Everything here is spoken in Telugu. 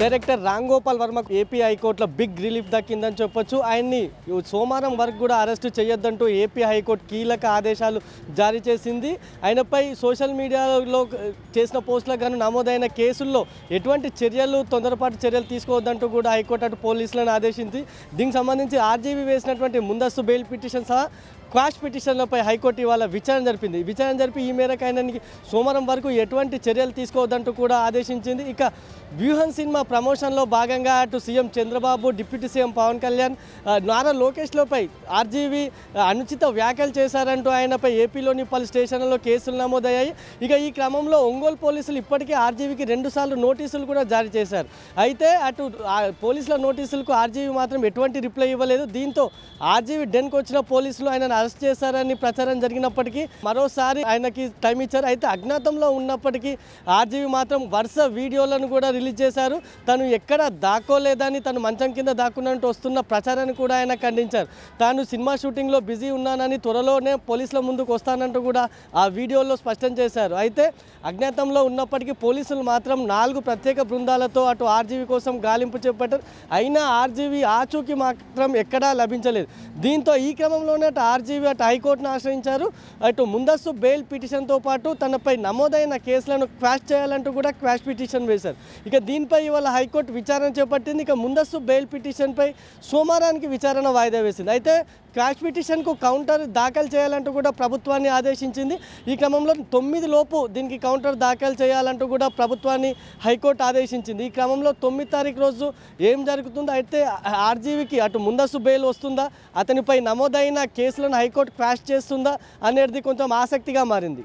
డైరెక్టర్ రామ్ గోపాల్ వర్మకు ఏపీ హైకోర్టులో బిగ్ రిలీఫ్ దక్కిందని చెప్పొచ్చు. ఆయన్ని సోమవారం వరకు కూడా అరెస్టు చేయొద్దంటూ ఏపీ హైకోర్టు కీలక ఆదేశాలు జారీ చేసింది. ఆయనపై సోషల్ మీడియాలో చేసిన పోస్టులకు గాను నమోదైన కేసుల్లో ఎటువంటి చర్యలు తొందరపాటు చర్యలు తీసుకోవద్దంటూ కూడా హైకోర్టు అటు పోలీసులను ఆదేశించింది దీనికి సంబంధించి ఆర్జీవీ వేసినటువంటి ముందస్తు బెయిల్ పిటిషన్ సహా క్వాష్ పిటిషన్లపై హైకోర్టు ఇవాళ విచారణ జరిపింది. విచారణ జరిపి ఈ మేరకు ఆయనకి సోమవారం వరకు ఎటువంటి చర్యలు తీసుకోవద్దంటూ కూడా ఆదేశించింది. ఇక వ్యూహన్ సినిమా ప్రమోషన్లో భాగంగా అటు CM Chandrababu deputy CM Pavan Kalyan Nara లోకేష్లపై RGV అనుచిత వ్యాఖ్యలు చేశారంటూ ఆయనపై ఏపీలోని పలు స్టేషన్లలో కేసులు నమోదయ్యాయి. ఇక ఈ క్రమంలో ఒంగోలు పోలీసులు ఇప్పటికే ఆర్జీవీకి రెండుసార్లు నోటీసులు కూడా జారీ చేశారు. అయితే అటు పోలీసుల నోటీసులకు ఆర్జీవీ మాత్రం ఎటువంటి రిప్లై ఇవ్వలేదు. దీంతో ఆర్జీవీ డెన్కి వచ్చిన పోలీసులు ఆయన అరెస్ట్ చేశారని ప్రచారం జరిగినప్పటికీ మరోసారి ఆయనకి టైం ఇచ్చారు. అయితే అజ్ఞాతంలో ఉన్నప్పటికీ ఆర్జీవీ మాత్రం వరుస వీడియోలను కూడా రిలీజ్ చేశారు. తను ఎక్కడ దాక్కోలేదని తను మంచం కింద దాక్కున్నట్టు వస్తున్న ప్రచారాన్ని కూడా ఆయన ఖండించారు. తాను సినిమా షూటింగ్లో బిజీ ఉన్నానని త్వరలోనే పోలీసుల ముందుకు వస్తానంటూ కూడా ఆ వీడియోలో స్పష్టం చేశారు. అయితే అజ్ఞాతంలో ఉన్నప్పటికీ పోలీసులు మాత్రం నాలుగు ప్రత్యేక బృందాలతో అటు ఆర్జీవీ కోసం గాలింపు చేపట్టారు. అయినా ఆర్జీవీ ఆచూకీ మాత్రం ఎక్కడా లభించలేదు. దీంతో ఈ క్రమంలోనే అటు చిరంజీవి అటు హైకోర్టును ఆశ్రయించారు. అటు ముందస్తు బెయిల్ పిటిషన్తో పాటు తనపై నమోదైన కేసులను క్వాష్ చేయాలంటూ కూడా క్వాష్ పిటిషన్ వేశారు. ఇక దీనిపై ఇవాళ హైకోర్టు విచారణ చేపట్టింది. ఇక ముందస్తు బెయిల్ పిటిషన్పై సోమవారానికి విచారణ వాయిదా వేసింది. అయితే క్రాష్ పిటిషన్కు కౌంటర్ దాఖలు చేయాలంటూ కూడా ప్రభుత్వాన్ని ఆదేశించింది. ఈ క్రమంలో తొమ్మిది లోపు దీనికి కౌంటర్ దాఖలు చేయాలంటూ కూడా ప్రభుత్వాన్ని హైకోర్టు ఆదేశించింది. ఈ క్రమంలో తొమ్మిది తారీఖు రోజు ఏం జరుగుతుందో అయితే ఆర్జీవీకి అటు ముందస్తు బెయిల్ వస్తుందా అతనిపై నమోదైన కేసులను హైకోర్టు క్రాష్ చేస్తుందా అనేది కొంచెం ఆసక్తిగా మారింది.